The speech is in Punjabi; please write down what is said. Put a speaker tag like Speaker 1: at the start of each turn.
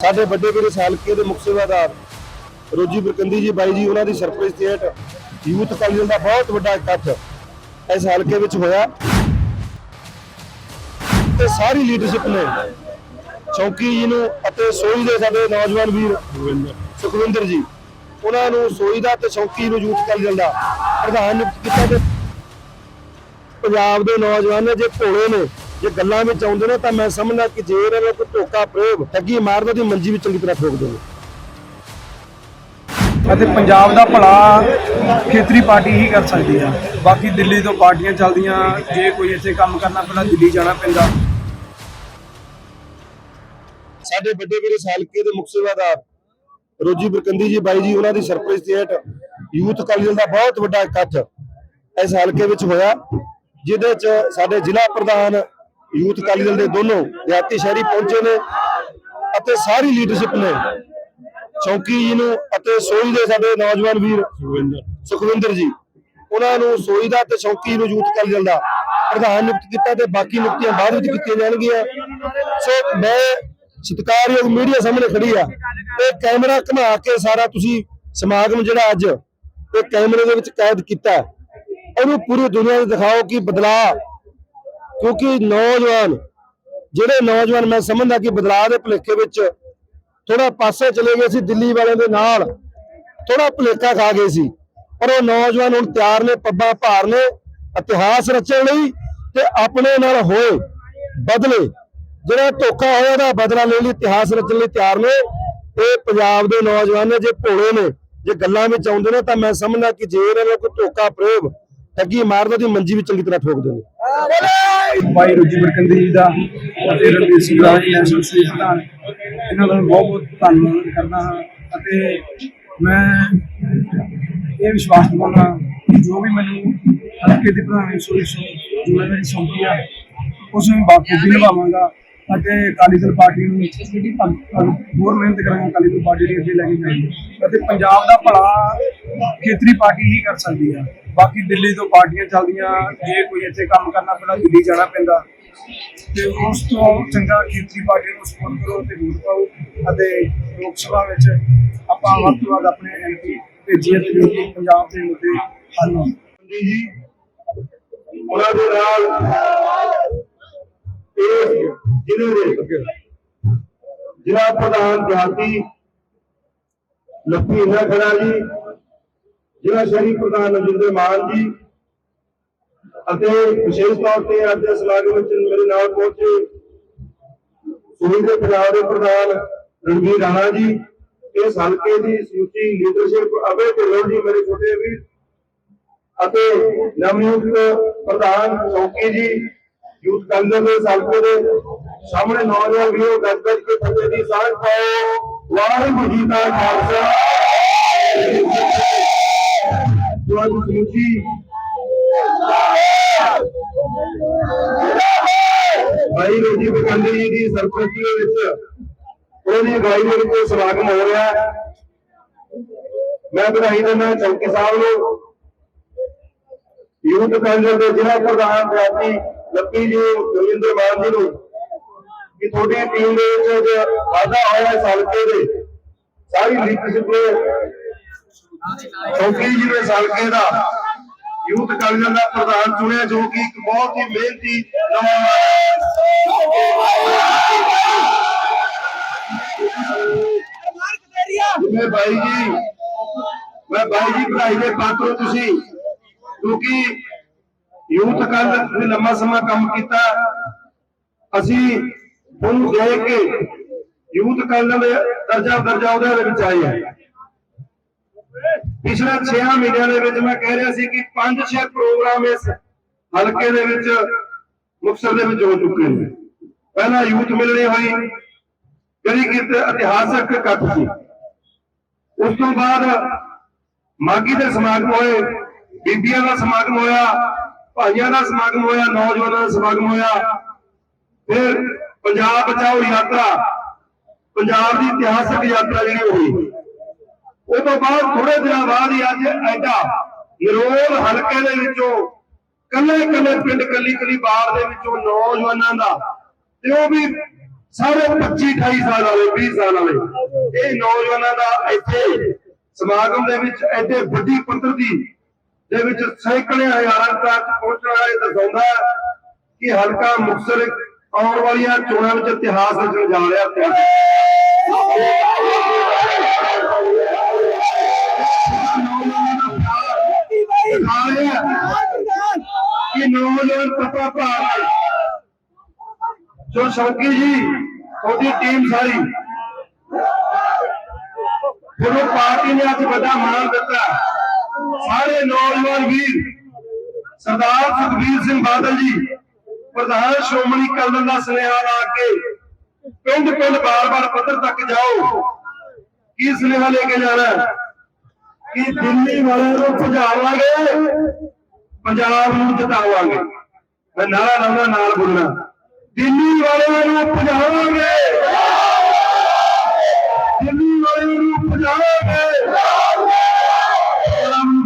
Speaker 1: ਸਾਡੇ ਵੱਡੇ ਵੀਰ ਸਾਲਕੇ ਦੇ ਮੁੱਖ ਸੇਵਾਦਾਰ ਰੋਜੀ ਬਰਕੰਦੀ ਜੀ ਬਾਈ ਜੀ, ਉਹਨਾਂ ਦੀ ਸਰਪ੍ਰਾਈਜ਼ ਹੇਠ ਯੂਥ ਕਾਲਜ ਦਾ ਬਹੁਤ ਵੱਡਾ ਇਕੱਠ ਇਸ ਹਲਕੇ ਵਿੱਚ ਹੋਇਆ। ਤੇ ਸਾਰੀ ਲੀਡਰਸ਼ਿਪ ਨੇ ਚੌਕੀ ਜੀ ਨੂੰ ਅਤੇ ਸੋਈ ਦੇ ਸਾਡੇ ਨੌਜਵਾਨ ਵੀਰ ਸੁਖਵਿੰਦਰ ਜੀ, ਉਹਨਾਂ ਨੂੰ ਸੋਈ ਦਾ ਤੇ ਚੌਕੀ ਨੂੰ ਯੂਥ ਕਾਲਜ ਦਾ ਪ੍ਰਧਾਨ ਕੀਤਾ ਤੇ ਪੰਜਾਬ ਦੇ ਨੌਜਵਾਨ ਨੇ ਜੇ ਭੋਲੇ ਨੇ ਜੇ ਗੱਲਾਂ ਵਿੱਚ ਆਉਂਦੇ ਨੇ ਤਾਂ ਮੈਂ ਸਮਝਦਾ ਕਿ ਜੇ ਇਹਨਾਂ ਨੂੰ ਕੋਈ ਧੋਖਾ ਪ੍ਰੇਮ ਠੱਗੀ ਮਾਰਦਾ ਦੀ ਮੰਜੀ ਵੀ ਚੰਗੀ ਤਰ੍ਹਾਂ ਠੋਕ ਦੇਵੇ
Speaker 2: ਅਤੇ ਪੰਜਾਬ ਦਾ ਭਲਾ ਖੇਤਰੀ ਪਾਰਟੀ ਹੀ ਕਰ ਸਕਦੀ ਆ। ਬਾਕੀ ਦਿੱਲੀ ਤੋਂ ਪਾਰਟੀਆਂ ਚੱਲਦੀਆਂ ਜੇ ਕੋਈ ਇੱਥੇ ਕੰਮ ਕਰਨਾ ਪਹਿਲਾਂ ਦਿੱਲੀ ਜਾਣਾ ਪੈਂਦਾ।
Speaker 1: ਸਾਡੇ ਵੱਡੇ ਵੀਰ ਸਾਲਕੇ ਦੇ ਮੁੱਖ ਸੇਵਾਦਾਰ ਰੋਜੀ ਬਰਕੰਦੀ ਜੀ ਬਾਈ ਜੀ ਉਹਨਾਂ ਦੀ ਸਰਪ੍ਰਾਈਜ਼ ਤੇ ਹੇਠ ਯੂਥ ਕਾਲਜ ਦਾ ਬਹੁਤ ਵੱਡਾ ਇਕੱਠ ਇਸ ਹਲਕੇ ਵਿੱਚ ਹੋਇਆ ਜਿਹਦੇ ਚ ਸਾਡੇ ਜ਼ਿਲ੍ਹਾ ਪ੍ਰਧਾਨ ਯੂਥ ਕਾਲਜ ਦੇ ਦੋਨੋਂ ਰਿਆਤੀ ਸ਼ਹਿਰੀ ਪਹੁੰਚੇ ਨੇ ਅਤੇ ਸਾਰੀ ਲੀਡਰਸ਼ਿਪ ਨੇ। ਚੌਕੀ ਜੀ ਨੂੰ ਅਤੇ ਸੋਈ ਦੇ ਸਾਡੇ ਨੌਜਵਾਨ ਵੀਰ ਸੁਖਵਿੰਦਰ। ਜੀ ਉਹਨਾਂ ਨੂੰ ਸੋਈ ਦਾ ਤੇ ਚੌਕੀ ਨੂੰ ਯੂਥ ਕਾਲਜ ਦਾ ਪ੍ਰਧਾਨ ਨਿਯੁਕਤ ਕੀਤਾ ਤੇ ਬਾਕੀ ਨਿਯੁਕਤੀਆਂ ਬਾਅਦ ਵਿੱਚ ਕੀਤੀਆਂ ਜਾਣਗੀਆਂ। ਸੋ ਮੈਂ ਸਤਿਕਾਰਯੋਗ ਮੀਡੀਆ ਸਾਹਮਣੇ ਖੜੀ ਆ। ਤੇ ਕੈਮਰਾ ਘੁਮਾ ਕੇ ਸਾਰਾ ਤੁਸੀਂ ਸਮਾਗਮ ਜਿਹੜਾ ਅੱਜ ਇਹ ਕੈਮਰੇ ਦੇ ਵਿੱਚ ਕੈਦ ਕੀਤਾ। ਉਹਨੂੰ ਪੂਰੀ ਦੁਨੀਆ ਨੂੰ ਦਿਖਾਓ ਕਿ ਬਦਲਾਅ ਕਿਉਂਕਿ ਨੌਜਵਾਨ, ਜਿਹੜੇ ਨੌਜਵਾਨ ਮੈਂ ਸਮਝਦਾ ਕਿ ਬਦਲਾਅ ਦੇ ਭੁਲੇਖੇ ਵਿੱਚ ਥੋੜਾ ਪਾਸੇ ਚਲੇ ਗਏ ਸੀ, ਦਿੱਲੀ ਵਾਲਿਆਂ ਦੇ ਨਾਲ ਥੋੜਾ ਭੁਲੇਖਾ ਖਾ ਗਏ ਸੀ। ਪਰ ਉਹ ਨੌਜਵਾਨ ਹੁਣ ਤਿਆਰ ਨੇ, ਪੱਬਾਂ ਭਾਰ ਨੇ, ਇਤਿਹਾਸ ਰਚਣ ਲਈ ਤੇ ਆਪਣੇ ਨਾਲ ਹੋਏ, ਬਦਲੇ। ਜਿਹੜਾ ਧੋਖਾ ਹੋਇਆ ਦਾ ਬਦਲਾ ਲੈਣ ਲਈ ਇਤਿਹਾਸ ਰਚਣ ਲਈ ਤਿਆਰ ਨੇ। ਇਹ ਪੰਜਾਬ ਦੇ ਨੌਜਵਾਨ ਨੇ, ਜੇ ਭੋਲੇ ਨੇ, ਜੇ ਗੱਲਾਂ ਵਿੱਚ ਆਉਂਦੇ ਨੇ ਤਾਂ ਮੈਂ ਸਮਝਦਾ ਕਿ ਜੇ ਇਹਨਾਂ ਨੂੰ ਕੋਈ ਧੋਖਾ, ਪ੍ਰੇਮ, ਠੱਗੀ ਮਾਰਦਾ ਦੀ ਮੰਜੀ ਵੀ ਚੰਗੀ ਤਰ੍ਹਾਂ ਠੋਕਦੇ ਨੇ।
Speaker 2: ਭਾਈ ਰੋਜੀ ਬਰਕੰਦੀ ਜੀ ਦਾ ਅਤੇ ਰਣਵੀਰ ਸਿੰਘ ਰਾਜ ਜੀ ਨੈਸ਼ਨਲ ਪ੍ਰਧਾਨ। ਇਹਨਾਂ ਦਾ ਬਹੁਤ ਬਹੁਤ ਧੰਨਵਾਦ ਕਰਦਾ ਹਾਂ ਅਤੇ ਮੈਂ ਇਹ ਵਿਸ਼ਵਾਸ ਦਿਵਾਉਣਾ ਕਿ ਜੋ ਵੀ ਮੈਨੂੰ ਹਲਕੇ ਦੀ ਪ੍ਰਧਾਨੀ ਸੋਈ ਸੋ ਜ਼ਿੰਮੇਵਾਰੀ ਸੌਂਪੀ ਆ, ਉਸ ਨੂੰ ਬਾਖੂਬੀ ਨਿਭਾਵਾਂਗਾ ਅਤੇ ਅਕਾਲੀ ਦਲ ਪਾਰਟੀ ਨੂੰ ਅ- ਹੋਰ ਮਿਹਨਤ ਕਰਾਂਗਾ, ਅਕਾਲੀ ਦਲ ਪਾਰਟੀ ਦੇ ਅੱਗੇ ਲੈ ਕੇ ਜਾਵਾਂਗੇ। ਅਤੇ ਪੰਜਾਬ ਦਾ ਭਲਾ ਖੇਤਰੀ ਪਾਰਟੀ ਹੀ ਕਰ ਸਕਦੀ ਆ। ਬਾਕੀ ਦਿੱਲੀ ਤੋਂ ਪਾਰਟੀਆਂ ਚੱਲਦੀਆਂ ਜੇ ਕੋਈ ਇੱਥੇ ਕੰਮ ਕਰਨਾ ਪਹਿਲਾਂ ਦਿੱਲੀ ਜਾਣਾ ਪੈਂਦਾ। ਤੇ ਉਸ ਤੋਂ ਚੰਗਾ ਖੇਤਰੀ ਪਾਰਟੀ ਨੂੰ ਸਪੋਰਟ ਕਰੋ ਤੇ ਵੋਟ ਪਾਓ ਅਤੇ ਲੋਕ ਸਭਾ ਵਿੱਚ ਆਪਾਂ ਵੱਧ ਤੋਂ ਵੱਧ ਆਪਣੇ ਐਮਪੀ ਭੇਜੀਏ ਤੇ ਪੰਜਾਬ ਦੇ ਮੁੱਦੇ ਹੱਲ ਹੋਣ।
Speaker 1: ਜੀ ਉਹਨਾਂ ਦੇ ਨਾਲ ਇਸ ਜ਼ਿਲ੍ਹੇ ਦੇ ਜ਼ਿਲ੍ਹਾ ਪ੍ਰਧਾਨ ਜਾਤੀ ਲੱਖੀ ਇੰਨਾ ਖੜਾ ਜੀ ਜ਼ਿਲ੍ਹਾ ਸ਼ਹਿਰੀ ਪ੍ਰਧਾਨ ਨਜਿੰਦਰ ਮਾਨ ਜੀ ਅਤੇ ਵਿਸ਼ੇਸ਼ ਤੌਰ ਤੇ ਅੱਜ ਦੇ ਸਮਾਗਮ ਵਿੱਚ ਮੇਰੇ ਨਾਲ ਪਹੁੰਚੇ ਸੂਬੇ ਦੇ ਪੰਜਾਬ ਦੇ ਪ੍ਰਧਾਨ ਰਣਵੀਰ ਰਾਣਾ ਜੀ ਇਸ ਹਲਕੇ ਦੀ ਸਮੁੱਚੀ ਲੀਡਰਸ਼ਿਪ ਅਵੇ ਢਿੱਲੋਂ ਜੀ ਮੇਰੇ ਛੋਟੇ ਵੀਰ ਅਤੇ ਨਵਨਿਯੁਕਤ ਪ੍ਰਧਾਨ ਚੌਕੀ ਜੀ, ਯੂਥ ਕਾਂਗਰਸ ਦੇ ਸਾਲਕੇ ਦੇ ਸਾਹਮਣੇ ਨੌਜਵਾਨ ਵੀਰੋ ਗੱਜ ਗੱਜ ਕੇ ਫਤਿਹ ਦੀ ਸਾਂਝ ਪਾਓ। ਵਾਹਿਗੁਰੂ ਜੀ ਦਾ ਖਾਲਸਾ। ਤੁਹਾਨੂੰ ਸਮੁੱਚੀ ਭਾਈ ਰੋਜੀ ਬਕੰਦੀ ਜੀ ਦੀ ਸਰਪ੍ਰਸਤੀ ਵਿੱਚ ਉਹਨਾਂ ਅਗਵਾਈ ਦੇ ਵਿੱਚ ਸਮਾਗਮ ਹੋ ਰਿਹਾ ਹੈ। ਮੈਂ ਵਧਾਈ ਦਿੰਦਾ ਚੌਕੀ ਸਾਹਿਬ ਨੂੰ। ਯੂਥ ਕਾਂਗਰਸ ਦੇ ਜ਼ਿਲ੍ਹਾ ਪ੍ਰਧਾਨ ਜਾਤੀ ਲੱਕੀ ਜੀ, ਦਵਿੰਦਰ ਮਾਨ ਜੀ ਨੂੰ ਕਿ ਤੁਹਾਡੀ ਟੀਮ ਦੇ ਵਿੱਚ ਵਾਧਾ ਹੋਇਆ ਇਸ ਹਲਕੇ ਦੇ। ਸਾਰੀ ਲੀਡਰਸ਼ਿਪ ਨੇ ਚੌਕੀ ਜੀ ਦੇ ਹਲਕੇ ਦਾ ਯੂਥ ਕਾਂਗਰਸ ਦਾ ਪ੍ਰਧਾਨ ਚੁਣਿਆ ਜੋ ਕਿ ਇੱਕ ਬਹੁਤ ਹੀ ਮਿਹਨਤੀ ਨੌਜਵਾਨ ਮੈਂ ਬਾਈ ਜੀ, ਮੈਂ ਬਾਈ ਜੀ ਪੜਾਈ ਦੇ ਪਾਤਰ ਤੁਸੀਂ, ਕਿਉਂਕਿ ਯੂਥ ਕਾਂਗਰਸ ਨੇ ਲੰਮਾ ਸਮਾਂ ਕੰਮ ਕੀਤਾ। ਅਸੀਂ ਉਹਨੂੰ ਦੇਖ ਕੇ ਯੂਥ ਕਾਂਗਰਸ ਦੇ ਦਰਜਾ ਦਰਜਾ ਉਹਦੇ ਵਿੱਚ ਆਏ ਹੈ। ਪਿਛਲੇ 6 ਮਹੀਨਿਆਂ ਦੇ ਵਿੱਚ ਮੈਂ ਕਹਿ ਰਿਹਾ ਸੀ ਕਿ 5-6 ਪ੍ਰੋਗਰਾਮ ਇਸ ਹਲਕੇ ਦੇ ਵਿੱਚ ਮੁਕਤਸਰ ਦੇ ਵਿੱਚ ਹੋ ਚੁੱਕੇ ਨੇ। ਪਹਿਲਾਂ ਯੂਥ ਮਿਲਣੀ ਹੋਈ, ਜਿਹੜੀ ਕਿ ਇੱਕ ਇਤਿਹਾਸਕ ਇਕੱਠ ਸੀ। ਉਸ ਤੋਂ ਬਾਅਦ ਮਾਗੀ ਦੇ ਸਮਾਗਮ ਹੋਏ, ਬੀਬੀਆਂ ਦਾ ਸਮਾਗਮ ਹੋਇਆ, ਭਾਈਆਂ ਦਾ ਸਮਾਗਮ ਹੋਇਆ, ਨੌਜਵਾਨਾਂ ਦਾ ਸਮਾਗਮ ਹੋਇਆ। ਫਿਰ ਪੰਜਾਬ ਬਚਾਓ ਯਾਤਰਾ, ਪੰਜਾਬ ਦੀ ਇਤਿਹਾਸਕ ਯਾਤਰਾ ਜਿਹੜੀ ਹੋਈ। ਉਹ ਤੋਂ ਬਾਅਦ ਥੋੜੇ ਦਿਨਾਂ ਬਾਅਦ ਹੀ ਅੱਜ ਐਡਾ ਨਿਰੋਲ ਹਲਕੇ ਦੇ ਵਿੱਚੋਂ ਕੱਲੇ ਕੱਲੇ ਪਿੰਡ ਕੱਲੀ ਕੱਲੀ ਬਾਰ ਦੇ ਵਿੱਚੋਂ ਨੌਜਵਾਨਾਂ ਦਾ, ਤੇ ਉਹ ਵੀ ਸਾਰੇ 25 28 ਸਾਲ ਵਾਲੇ 20 ਸਾਲ ਵਾਲੇ, ਇਹ ਨੌਜਵਾਨਾਂ ਦਾ ਇੱਥੇ ਸਮਾਗਮ ਦੇ ਵਿੱਚ ਐਡੇ ਵੱਡੀ ਪੱਧਰ ਦੀ ਦੇ ਵਿੱਚ ਸੈਂਕੜੇ ਹਜ਼ਾਰਾਂ ਤੱਕ ਪਹੁੰਚਣਾ ਇਹ ਦਰਸਾਉਂਦਾ ਹੈ ਕਿ ਹਲਕਾ ਮੁਕਤਸਰ ਆਉਣ ਵਾਲੀਆਂ ਚੋਣਾਂ ਵਿੱਚ ਇਤਿਹਾਸ ਰਚਣ ਜਾ ਰਿਹਾ ਇਤਿਹਾਸ ਕਿ ਨੌਜਵਾਨ ਭਾਰ ਜੋ ਸ਼ੌਕੀ ਜੀ ਤੁਹਾਡੀ ਟੀਮ ਸਾਰੀ। ਜਦੋਂ ਪਾਰਟੀ ਨੇ ਅੱਜ ਵੱਡਾ ਮਾਣ ਦਿੱਤਾ। ਸਾਰੇ ਨੌਜਵਾਨ ਵੀਰ, ਸਰਦਾਰ ਸੁਖਬੀਰ ਸਿੰਘ ਬਾਦਲ ਜੀ, ਪ੍ਰਧਾਨ ਸ਼੍ਰੋਮਣੀ ਅਕਾਲੀ ਦਲ ਦਾ ਸੁਨੇਹਾ ਲਾ ਕੇ ਪਿੰਡ ਪਿੰਡ ਬਾਰ-ਬਾਰ ਪੱਧਰ ਤੱਕ ਜਾਓ। ਕੀ ਸੁਨੇਹਾ ਲੈ ਕੇ ਜਾਣਾ ਕਿ ਦਿੱਲੀ ਵਾਲਿਆਂ ਨੂੰ ਭਜਾਵਾਂਗੇ? ਪੰਜਾਬ ਨੂੰ ਜਿਤਾਵਾਂਗੇ। ਮੈਂ ਨਾਰਾ ਲਾਉਂਦਾ, ਨਾਲ ਬੋਲਣਾ। ਦਿੱਲੀ ਵਾਲਿਆਂ ਨੂੰ ਪਜਾਵਾਂਗੇ ਦਿੱਲੀ ਵਾਲਿਆਂ ਨੂੰ ਪਜਾਵਾਂਗੇ